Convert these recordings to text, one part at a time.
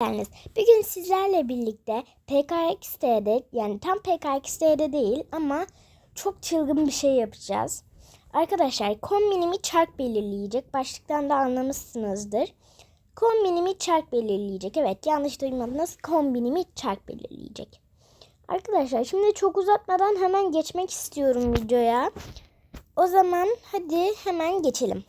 geldiniz. Bugün sizlerle birlikte PKXD'de yani tam PKXD'de değil ama çok çılgın bir şey yapacağız. Arkadaşlar kombinimi çark belirleyecek. Başlıktan da anlamışsınızdır. Kombinimi çark belirleyecek. Evet yanlış duymadınız. Kombinimi çark belirleyecek. Arkadaşlar şimdi çok uzatmadan hemen geçmek istiyorum videoya. O zaman hadi hemen geçelim.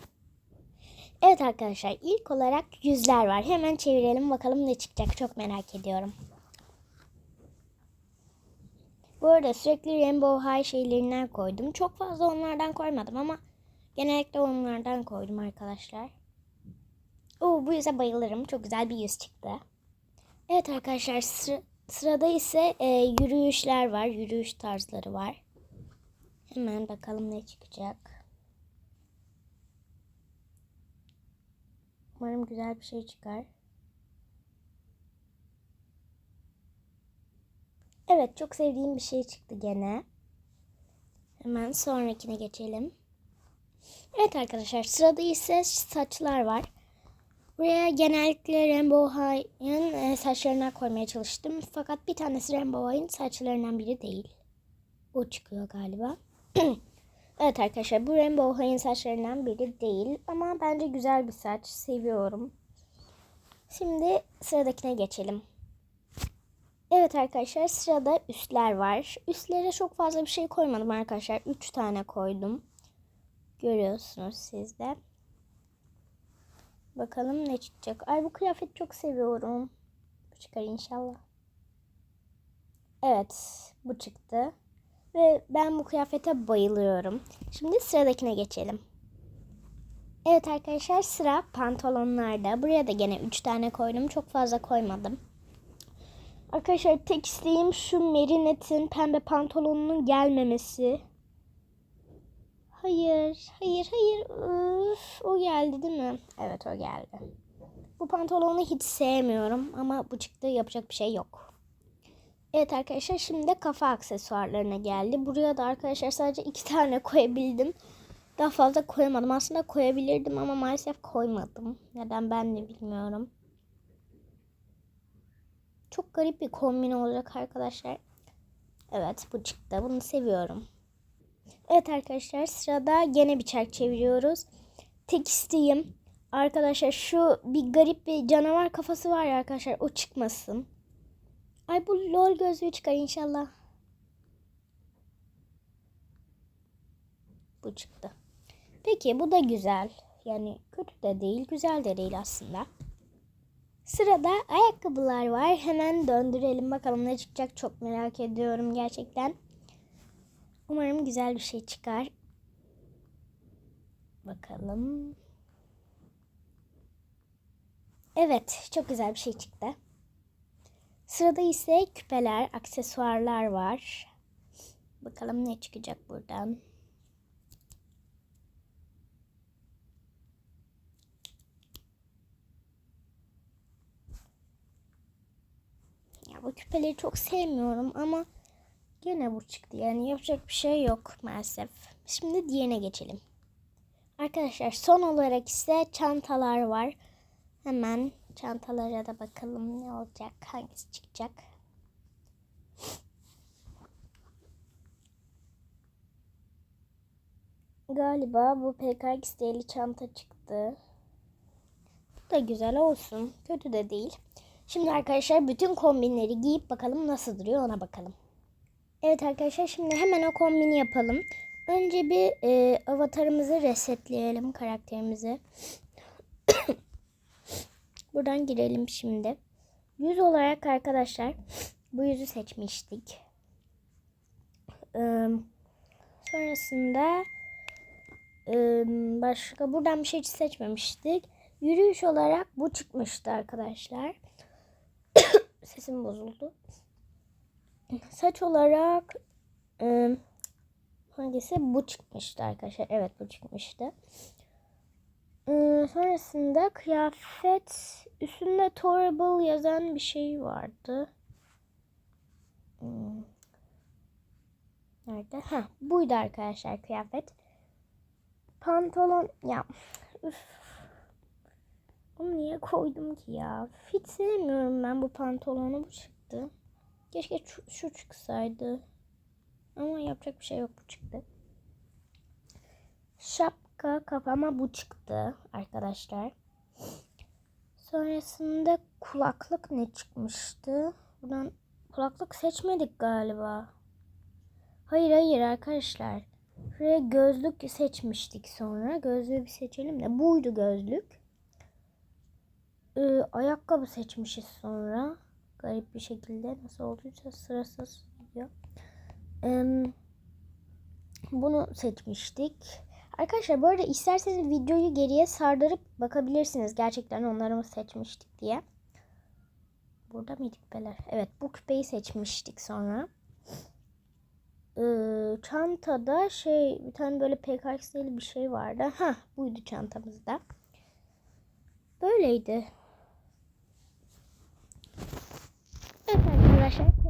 Evet arkadaşlar ilk olarak yüzler var. Hemen çevirelim bakalım ne çıkacak çok merak ediyorum. Bu arada sürekli Rainbow High şeylerinden koydum. Çok fazla onlardan koymadım ama genellikle onlardan koydum arkadaşlar. Oo, bu yüze bayılırım. Çok güzel bir yüz çıktı. Evet arkadaşlar sıra, sırada ise e, yürüyüşler var. Yürüyüş tarzları var. Hemen bakalım ne çıkacak. Umarım güzel bir şey çıkar. Evet çok sevdiğim bir şey çıktı gene. Hemen sonrakine geçelim. Evet arkadaşlar sırada ise saçlar var. Buraya genellikle Rainbow High'ın e, saçlarına koymaya çalıştım. Fakat bir tanesi Rainbow High'ın saçlarından biri değil. O çıkıyor galiba. Evet arkadaşlar bu Rainbow High'ın saçlarından biri değil ama bence güzel bir saç. Seviyorum. Şimdi sıradakine geçelim. Evet arkadaşlar sırada üstler var. Üstlere çok fazla bir şey koymadım arkadaşlar. 3 tane koydum. Görüyorsunuz siz de. Bakalım ne çıkacak. Ay bu kıyafet çok seviyorum. Bu çıkar inşallah. Evet bu çıktı. Ve ben bu kıyafete bayılıyorum. Şimdi sıradakine geçelim. Evet arkadaşlar sıra pantolonlarda. Buraya da gene 3 tane koydum. Çok fazla koymadım. Arkadaşlar tek isteğim şu Merinet'in pembe pantolonunun gelmemesi. Hayır, hayır, hayır. Üf, o geldi değil mi? Evet o geldi. Bu pantolonu hiç sevmiyorum ama bu çıktı yapacak bir şey yok. Evet arkadaşlar şimdi kafa aksesuarlarına geldi. Buraya da arkadaşlar sadece iki tane koyabildim. Daha fazla koyamadım. Aslında koyabilirdim ama maalesef koymadım. Neden ben de bilmiyorum. Çok garip bir kombin olacak arkadaşlar. Evet bu çıktı. Bunu seviyorum. Evet arkadaşlar sırada gene bir çark çeviriyoruz. Tek isteğim arkadaşlar şu bir garip bir canavar kafası var ya arkadaşlar o çıkmasın. Ay bu lol gözlüğü çıkar inşallah. Bu çıktı. Peki bu da güzel. Yani kötü de değil, güzel de değil aslında. Sırada ayakkabılar var. Hemen döndürelim bakalım ne çıkacak. Çok merak ediyorum gerçekten. Umarım güzel bir şey çıkar. Bakalım. Evet, çok güzel bir şey çıktı. Sırada ise küpeler, aksesuarlar var. Bakalım ne çıkacak buradan. Ya bu küpeleri çok sevmiyorum ama gene bu çıktı. Yani yapacak bir şey yok maalesef. Şimdi diğerine geçelim. Arkadaşlar son olarak ise çantalar var. Hemen çantalara da bakalım ne olacak, hangisi çıkacak. Galiba bu PKX'li çanta çıktı. Bu da güzel olsun. Kötü de değil. Şimdi arkadaşlar bütün kombinleri giyip bakalım nasıl duruyor ona bakalım. Evet arkadaşlar şimdi hemen o kombini yapalım. Önce bir e, avatarımızı resetleyelim karakterimizi. Buradan girelim şimdi. Yüz olarak arkadaşlar bu yüzü seçmiştik. Ee, sonrasında e, başka buradan bir şey seçmemiştik. Yürüyüş olarak bu çıkmıştı arkadaşlar. Sesim bozuldu. Saç olarak e, hangisi bu çıkmıştı arkadaşlar. Evet bu çıkmıştı. Ee, sonrasında kıyafet üstünde Torable yazan bir şey vardı. Hmm. Nerede? Ha, buydu arkadaşlar kıyafet. Pantolon ya üf. Onu niye koydum ki ya? Fit sevmiyorum ben bu pantolonu bu çıktı. Keşke şu, çıksaydı. Ama yapacak bir şey yok bu çıktı. Şapka kafama bu çıktı arkadaşlar. Sonrasında kulaklık ne çıkmıştı? Buradan kulaklık seçmedik galiba. Hayır hayır arkadaşlar. Şuraya gözlük seçmiştik sonra. Gözlüğü bir seçelim de. Buydu gözlük. Ee, ayakkabı seçmişiz sonra. Garip bir şekilde. Nasıl olduysa sırasız gidiyor. Ee, bunu seçmiştik. Arkadaşlar bu arada isterseniz videoyu geriye sardırıp bakabilirsiniz. Gerçekten onları mı seçmiştik diye. Burada mıydı küpeler? Evet bu küpeyi seçmiştik sonra. Ee, çantada şey bir tane böyle PKX'li bir şey vardı. Ha buydu çantamızda. Böyleydi. Evet arkadaşlar.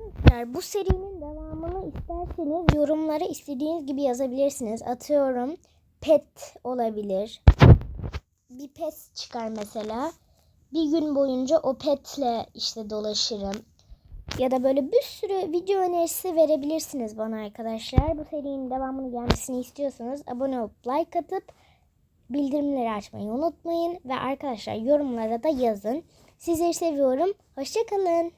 Arkadaşlar bu serinin devamını isterseniz yorumlara istediğiniz gibi yazabilirsiniz. Atıyorum pet olabilir. Bir pet çıkar mesela. Bir gün boyunca o petle işte dolaşırım. Ya da böyle bir sürü video önerisi verebilirsiniz bana arkadaşlar. Bu serinin devamını gelmesini istiyorsanız abone olup like atıp bildirimleri açmayı unutmayın. Ve arkadaşlar yorumlara da yazın. Sizleri seviyorum. Hoşçakalın.